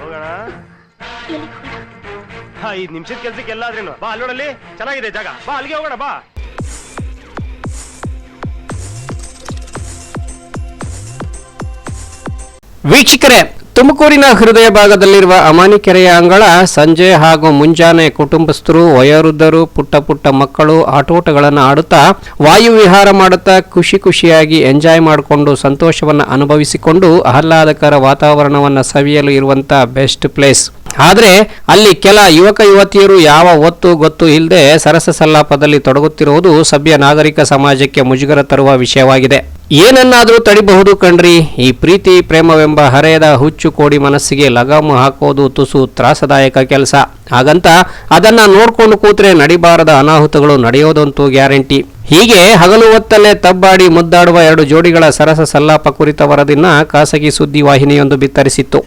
ಹೋಗೋಣ? ಐದ್ ನಿಮಿಷದ ಕೆಲ್ಸಕ್ಕೆ ಎಲ್ಲಾದ್ರೇನು. ಬಾ ಅಲ್ಲಿ ನೋಡಲ್ಲಿ ಚೆನ್ನಾಗಿದೆ ಜಾಗ. ಬಾ ಅಲ್ಲಿಗೆ ಹೋಗೋಣ ಬಾ. ವೀಕ್ಷಕರೇ ತುಮಕೂರಿನ ಹೃದಯ ಭಾಗದಲ್ಲಿರುವ ಅಮಾನಿಕೆರೆಯ ಅಂಗಳ ಸಂಜೆ ಹಾಗೂ ಮುಂಜಾನೆ ಕುಟುಂಬಸ್ಥರು, ವಯೋವೃದ್ಧರು, ಪುಟ್ಟ ಪುಟ್ಟ ಮಕ್ಕಳು ಆಟೋಟಗಳನ್ನು ಆಡುತ್ತಾ ವಾಯು ವಿಹಾರ ಮಾಡುತ್ತಾ ಖುಷಿ ಖುಷಿಯಾಗಿ ಎಂಜಾಯ್ ಮಾಡಿಕೊಂಡು ಸಂತೋಷವನ್ನು ಅನುಭವಿಸಿಕೊಂಡು ಆಹ್ಲಾದಕರ ವಾತಾವರಣವನ್ನು ಸವಿಯಲು ಇರುವಂತಹ ಬೆಸ್ಟ್ ಪ್ಲೇಸ್. ಆದರೆ ಅಲ್ಲಿ ಕೆಲ ಯುವಕ ಯುವತಿಯರು ಯಾವ ಒತ್ತು ಗೊತ್ತು ಇಲ್ಲದೆ ಸರಸ ಸಲ್ಲಾಪದಲ್ಲಿ ತೊಡಗುತ್ತಿರುವುದು ಸಭ್ಯ ನಾಗರಿಕ ಸಮಾಜಕ್ಕೆ ಮುಜುಗರ ತರುವ ವಿಷಯವಾಗಿದೆ. ಏನನ್ನಾದರೂ ತಡಿಬಹುದು ಕಣ್ರಿ. ಈ ಪ್ರೀತಿ, ಪ್ರೇಮವೆಂಬ ಹರೆಯದ ಹುಚ್ಚು ಕೋಡಿ ಮನಸ್ಸಿಗೆ ಲಗಾಮು ಹಾಕೋದು ತುಸು ತ್ರಾಸದಾಯಕ ಕೆಲಸ. ಹಾಗಂತ ಅದನ್ನ ನೋಡ್ಕೊಂಡು ಕೂತ್ರೆ ನಡಿಬಾರದ ಅನಾಹುತಗಳು ನಡೆಯೋದಂತೂ ಗ್ಯಾರಂಟಿ. ಹೀಗೆ ಹಗಲು ಹೊತ್ತಲ್ಲೇ ತಬ್ಬಾಡಿ ಮುದ್ದಾಡುವ ಎರಡು ಜೋಡಿಗಳ ಸರಸ ಸಲ್ಲಾಪ ಕುರಿತ ವರದಿನ ಖಾಸಗಿ ಸುದ್ದಿ ವಾಹಿನಿಯೊಂದು ಬಿತ್ತರಿಸಿತ್ತು.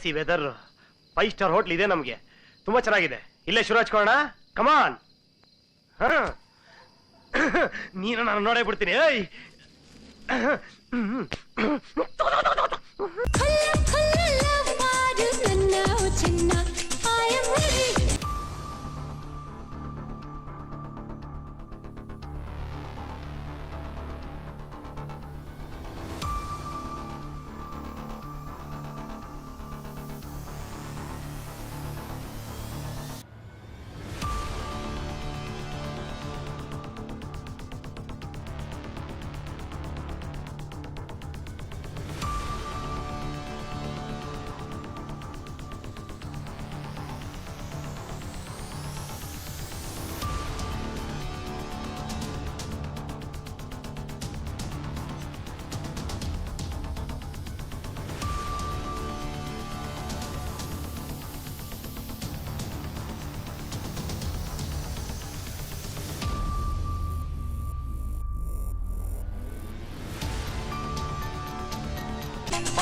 ಫೈವ್ ಸ್ಟಾರ್ ಹೋಟ್ಲ್ ಇದೆ ನಮಗೆ. ತುಂಬಾ ಚೆನ್ನಾಗಿದೆ. ಇಲ್ಲೇ ನೀನು ನಾನು ನೋಡೇ ಬಿಡ್ತೀನಿ. 嗯嗯走走走走走。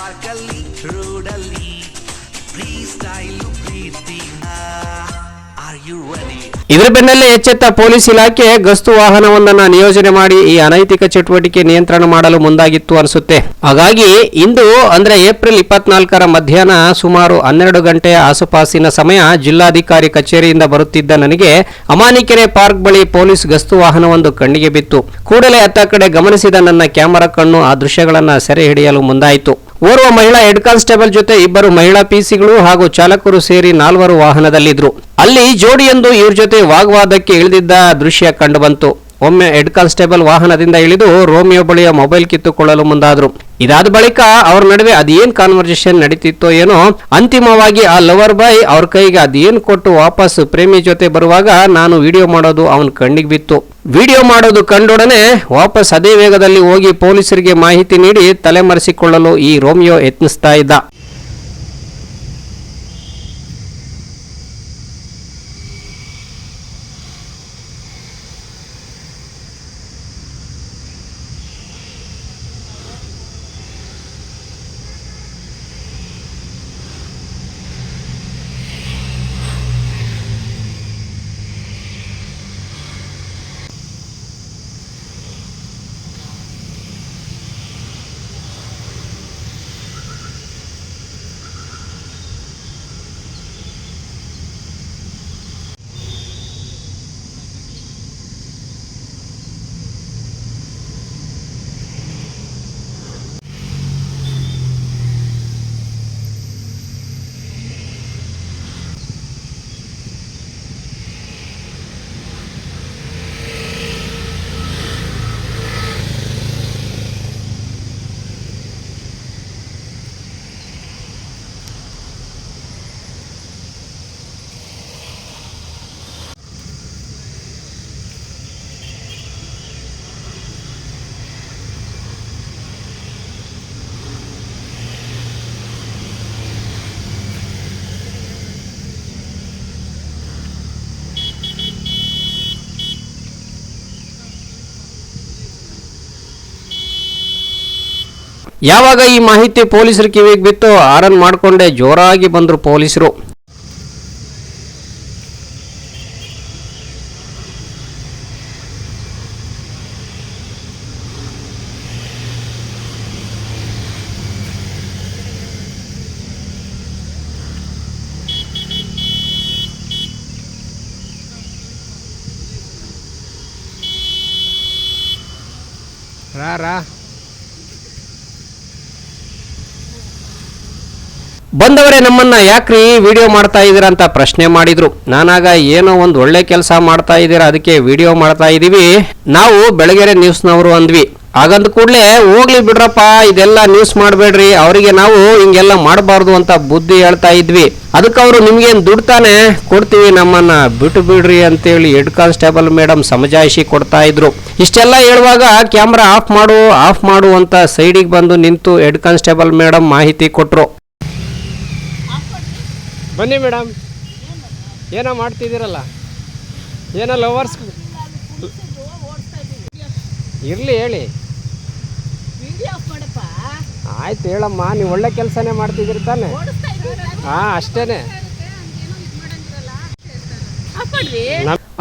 sparkly, rudely, freestyle. ಇದರ ಬೆನ್ನಲ್ಲೇ ಎಚ್ಚೆತ್ತ ಪೊಲೀಸ್ ಇಲಾಖೆ ಗಸ್ತು ವಾಹನವೊಂದನ್ನು ನಿಯೋಜನೆ ಮಾಡಿ ಈ ಅನೈತಿಕ ಚಟುವಟಿಕೆ ನಿಯಂತ್ರಣ ಮಾಡಲು ಮುಂದಾಗಿತ್ತು ಅನಿಸುತ್ತೆ. ಹಾಗಾಗಿ ಇಂದು ಅಂದ್ರೆ ಏಪ್ರಿಲ್ ಇಪ್ಪತ್ನಾಲ್ಕರ ಮಧ್ಯಾಹ್ನ ಸುಮಾರು ಹನ್ನೆರಡು ಗಂಟೆಯ ಆಸುಪಾಸಿನ ಸಮಯ ಜಿಲ್ಲಾಧಿಕಾರಿ ಕಚೇರಿಯಿಂದ ಬರುತ್ತಿದ್ದ ನನಗೆ ಅಮಾನಿಕೆರೆ ಪಾರ್ಕ್ ಬಳಿ ಪೊಲೀಸ್ ಗಸ್ತು ವಾಹನವೊಂದು ಕಣ್ಣಿಗೆ ಬಿತ್ತು. ಕೂಡಲೇ ಅತ್ತ ಕಡೆ ಗಮನಿಸಿದ ನನ್ನ ಕ್ಯಾಮರಾ ಕಣ್ಣು ಆ ದೃಶ್ಯಗಳನ್ನು ಸೆರೆ ಹಿಡಿಯಲು ಮುಂದಾಯಿತು. ಓರ್ವ ಮಹಿಳಾ ಹೆಡ್ ಕಾನ್ಸ್ಟೇಬಲ್ ಜೊತೆ ಇಬ್ಬರು ಮಹಿಳಾ ಪಿಸಿಗಳು ಹಾಗೂ ಚಾಲಕರು ಸೇರಿ ನಾಲ್ವರು ವಾಹನದಲ್ಲಿದ್ರು. ಅಲ್ಲಿ ಜೋಡಿಯೊಂದು ಇವ್ರ ಜೊತೆ ವಾಗ್ವಾದಕ್ಕೆ ಇಳಿದಿದ್ದ ದೃಶ್ಯ ಕಂಡುಬಂತು. ಒಮ್ಮೆ ಹೆಡ್ ಕಾನ್ಸ್ಟೇಬಲ್ ವಾಹನದಿಂದ ಇಳಿದು ರೋಮಿಯೋ ಬಳಿಯ ಮೊಬೈಲ್ ಕಿತ್ತುಕೊಳ್ಳಲು ಮುಂದಾದ್ರು. ಇದಾದ ಬಳಿಕ ಅವ್ರ ನಡುವೆ ಅದೇನ್ ಕಾನ್ವರ್ಸೇಷನ್ ನಡೀತಿತ್ತೋ ಏನೋ, ಅಂತಿಮವಾಗಿ ಆ ಲವರ್ ಬಾಯ್ ಅವ್ರ ಕೈಗೆ ಅದೇನ್ ಕೊಟ್ಟು ವಾಪಸ್ ಪ್ರೇಮಿ ಜೊತೆ ಬರುವಾಗ ನಾನು ವಿಡಿಯೋ ಮಾಡೋದು ಅವನ ಕಣ್ಣಿಗೆ ಬಿತ್ತು. ವಿಡಿಯೋ ಮಾಡೋದು ಕಂಡೊಡನೆ ವಾಪಸ್ ಅದೇ ವೇಗದಲ್ಲಿ ಹೋಗಿ ಪೊಲೀಸರಿಗೆ ಮಾಹಿತಿ ನೀಡಿ ತಲೆಮರೆಸಿಕೊಳ್ಳಲು ಈ ರೋಮಿಯೋ ಯತ್ನಿಸ್ತಾ ಇದ್ದ. ಯಾವಾಗ ಈ ಮಾಹಿತಿ ಪೊಲೀಸರ ಕಿವಿಗೆ ಬಿತ್ತು ಆರನ್ ಮಾಡಿಕೊಂಡೆ ಜೋರಾಗಿ ಬಂದರು ಪೊಲೀಸರು. ರಾ ರಾ. ಬಂದವರೇ ನಮ್ಮನ್ನ ಯಾಕ್ರಿ ವಿಡಿಯೋ ಮಾಡ್ತಾ ಇದ್ದೀರಾ ಅಂತ ಪ್ರಶ್ನೆ ಮಾಡಿದ್ರು. ನಾನಾಗ ಏನೋ ಒಂದು ಒಳ್ಳೆ ಕೆಲಸ ಮಾಡ್ತಾ ಇದ್ದೀರಾ ಅದಕ್ಕೆ ವಿಡಿಯೋ ಮಾಡ್ತಾ ಇದೀವಿ. ನಾವು ಬೆಳಗೆರೆ ನ್ಯೂಸ್ನವರು ಅಂದ್ವಿ. ಹಾಗಂದ ಕೂಡಲೇ ಹೋಗ್ಲಿ ಬಿಡ್ರಪ್ಪ, ಇದೆಲ್ಲ ನ್ಯೂಸ್ ಮಾಡಬೇಡ್ರಿ. ಅವರಿಗೆ ನಾವು ಹಿಂಗೆಲ್ಲ ಮಾಡಬಾರ್ದು ಅಂತ ಬುದ್ಧಿ ಹೇಳ್ತಾ ಇದ್ವಿ. ಅದಕ್ಕೆ ಅವರು ನಿಮ್ಗೇನು ದುಡ್ಡು ತಾನೆ ಕೊಡ್ತೀವಿ ನಮ್ಮನ್ನ ಬಿಟ್ಟು ಬಿಡ್ರಿ ಅಂತೇಳಿ ಹೆಡ್ ಕಾನ್ಸ್ಟೇಬಲ್ ಮೇಡಮ್ ಸಮಜಾಯಿಷಿ ಕೊಡ್ತಾ ಇದ್ರು. ಇಷ್ಟೆಲ್ಲ ಹೇಳುವಾಗ ಕ್ಯಾಮ್ರಾ ಆಫ್ ಮಾಡು ಆಫ್ ಮಾಡು ಅಂತ ಸೈಡಿಗೆ ಬಂದು ನಿಂತು ಹೆಡ್ ಕಾನ್ಸ್ಟೇಬಲ್ ಮೇಡಮ್ ಮಾಹಿತಿ ಕೊಟ್ರು. ಬನ್ನಿ ಮೇಡಮ್. ಏನೋ ಮಾಡ್ತಿದ್ದೀರಲ್ಲ? ಏನೋ ಲವರ್ಸ್ ಇರಲಿ ಹೇಳಿ. ಆಯ್ತು ಹೇಳಮ್ಮ, ನೀವು ಒಳ್ಳೆ ಕೆಲಸನೇ ಮಾಡ್ತಿದ್ದೀರಿ ತಾನೆ. ಹಾಂ, ಅಷ್ಟೇನೆ.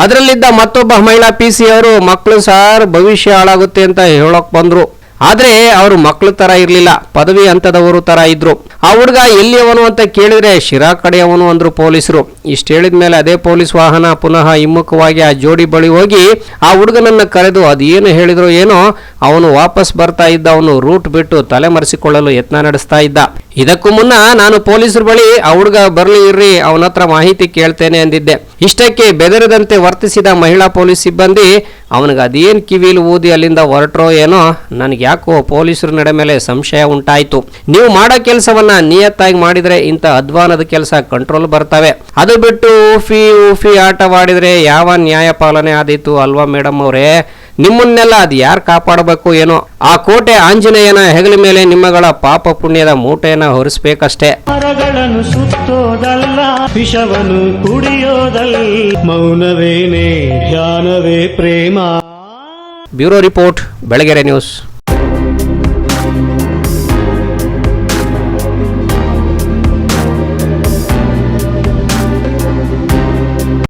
ಅದರಲ್ಲಿದ್ದ ಮತ್ತೊಬ್ಬ ಮಹಿಳಾ ಪಿ ಸಿ ಅವರು, ಮಕ್ಕಳು ಸಾರ್ ಭವಿಷ್ಯ ಹಾಳಾಗುತ್ತೆ ಅಂತ ಹೇಳೋಕೆ ಬಂದ್ರು. ಆದ್ರೆ ಅವರು ಮಕ್ಕಳು ತರ ಇರಲಿಲ್ಲ, ಪದವಿ ಹಂತದವರು ತರ ಇದ್ರು. ಆ ಹುಡುಗ ಎಲ್ಲಿಯವನು ಅಂತ ಕೇಳಿದ್ರೆ ಶಿರಾ ಕಡೆಯವನು ಅಂದ್ರು ಪೊಲೀಸರು. ಇಷ್ಟು ಹೇಳಿದ ಮೇಲೆ ಅದೇ ಪೊಲೀಸ್ ವಾಹನ ಪುನಃ ಹಿಮ್ಮುಖವಾಗಿ ಆ ಜೋಡಿ ಬಳಿ ಹೋಗಿ ಆ ಹುಡುಗನನ್ನ ಕರೆದು ಅದೇನು ಹೇಳಿದ್ರು ಏನೋ, ಅವನು ವಾಪಸ್ ಬರ್ತಾ ಇದ್ದ, ಅವನು ರೂಟ್ ಬಿಟ್ಟು ತಲೆಮರೆಸಿಕೊಳ್ಳಲು ಯತ್ನ ನಡೆಸ್ತಾ ಇದ್ದ. ಇದಕ್ಕೂ ಮುನ್ನ ನಾನು ಪೊಲೀಸರ ಬಳಿ, ಆ ಹುಡುಗ ಬರ್ಲಿ ಇರ್ರಿ ಅವನ ಹತ್ರ ಮಾಹಿತಿ ಕೇಳ್ತೇನೆ ಅಂದಿದ್ದೆ. ಇಷ್ಟಕ್ಕೆ ಬೆದರದಂತೆ ವರ್ತಿಸಿದ ಮಹಿಳಾ ಪೊಲೀಸ್ ಸಿಬ್ಬಂದಿ, ಅವನಿಗೆ ಅದೇನು ಕಿವಿಲಿ ಊದಿ ಅಲ್ಲಿಂದ ಹೊರಟ್ರೋ ಏನೋ, ನನಗೆ ಯಾಕೋ ಪೊಲೀಸರ ನಡೆ ಮೇಲೆ ಸಂಶಯ ಉಂಟಾಯಿತು. ನೀವು ಮಾಡೋ ಕೆಲಸವನ್ನ ನಿಯತ್ತಾಗಿ ಮಾಡಿದರೆ ಇಂಥ ಅಧ್ವಾನದ ಕೆಲಸ ಕಂಟ್ರೋಲ್ ಬರ್ತವೆ. ಅದು ಬಿಟ್ಟು ಊಫಿ ಊಫಿ ಆಟವಾಡಿದರೆ ಯಾವ ನ್ಯಾಯ ಪಾಲನೆ ಆದೀತು ಅಲ್ವಾ ಮೇಡಮ್ ಅವರೇ? ನಿಮ್ಮನ್ನೆಲ್ಲ ಅದು ಯಾರು ಕಾಪಾಡಬೇಕು ಏನೋ? ಆ ಕೋಟೆ ಆಂಜನೇಯನ ಹೆಗಲ ಮೇಲೆ ನಿಮ್ಮಗಳ ಪಾಪ ಪುಣ್ಯದ ಮೂಟೆಯನ್ನು ಹೊರಿಸ್ಬೇಕಷ್ಟೇ. ಮರಗಳನ್ನು ಸುತ್ತೋದಲ್ಲ, ವಿಷವನ್ನು ಕುಡಿಯೋದಲ್ಲ. ಮೌನವೇನೆ ಧ್ಯಾನವೇ ಪ್ರೇಮ. Bureau report Belagere news.